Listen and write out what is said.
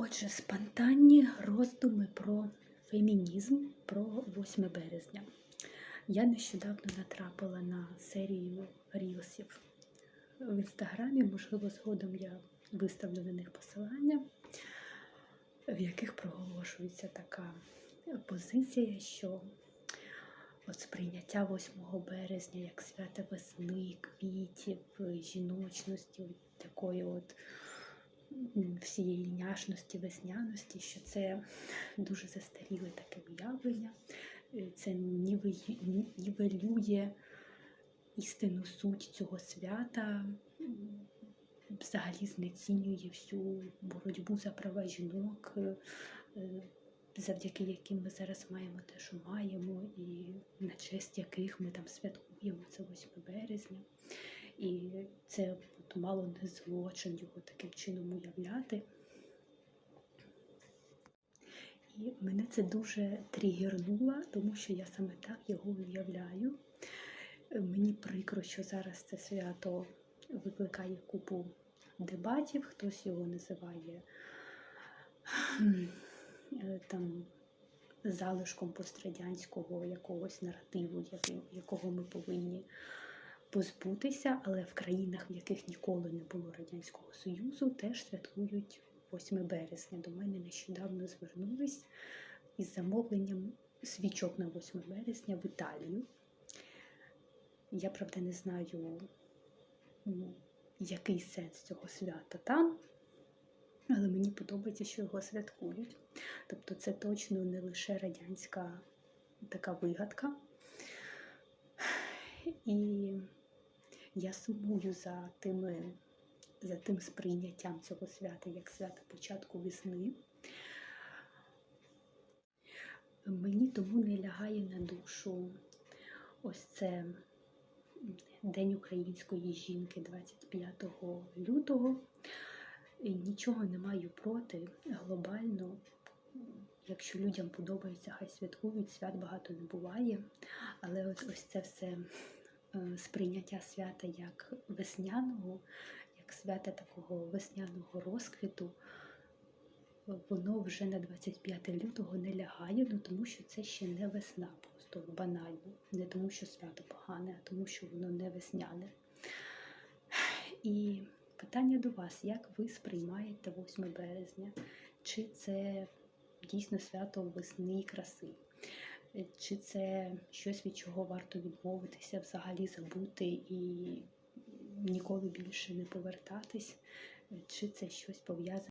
Отже, спонтанні роздуми про фемінізм про 8 березня. Я нещодавно натрапила на серію рілсів в інстаграмі. Можливо, згодом я виставлю на них посилання, в яких проголошується така позиція, що от сприйняття 8 березня як свята весни, квітів, жіночності, такої от всієї няшності, весняності, що це дуже застаріле таке уявлення, Е, це нівелює істинну суть цього свята, взагалі знецінює всю боротьбу за права жінок, е, завдяки яким ми зараз маємо те, що маємо, і на честь яких ми там святкуємо це 8 березня. І це от мало не злочин його таким чином уявляти. І мене це дуже тригернуло, тому що я саме так його уявляю. Мені прикро, що зараз це свято викликає купу дебатів, хтось його називає е, там залишком пострадянського якогось наративу, якого ми повинні позбутися, але в країнах, в яких ніколи не було Радянського Союзу, теж святкують 8 березня. До мене нещодавно звернулись із замовленням свічок на 8 березня в Італію. Я, правда, не знаю, який сенс цього свята там, але мені подобається, що його святкують. Тобто це точно не лише радянська така вигадка. І я сумую за тими, за тим сприйняттям цього свята як свята початку весни. Мені тому не лягає на душу ось це День української жінки 25 лютого. І нічого не маю проти глобально. Якщо людям подобається, хай святкують, свят багато не буває. Але от ось це все е, сприйняття свята як весняного, як свята такого весняного розквіту, е, воно вже на 25 лютого не лягає, ну тому що це ще не весна, просто банально. Не тому, що свято погане, а тому, що воно не весняне. І питання до вас: як ви сприймаєте 8 березня? Чи це дійсно свято весни і краси? Чи це щось, від чого варто відмовитися, взагалі забути і ніколи більше не повертатись? Чи це щось пов'язане?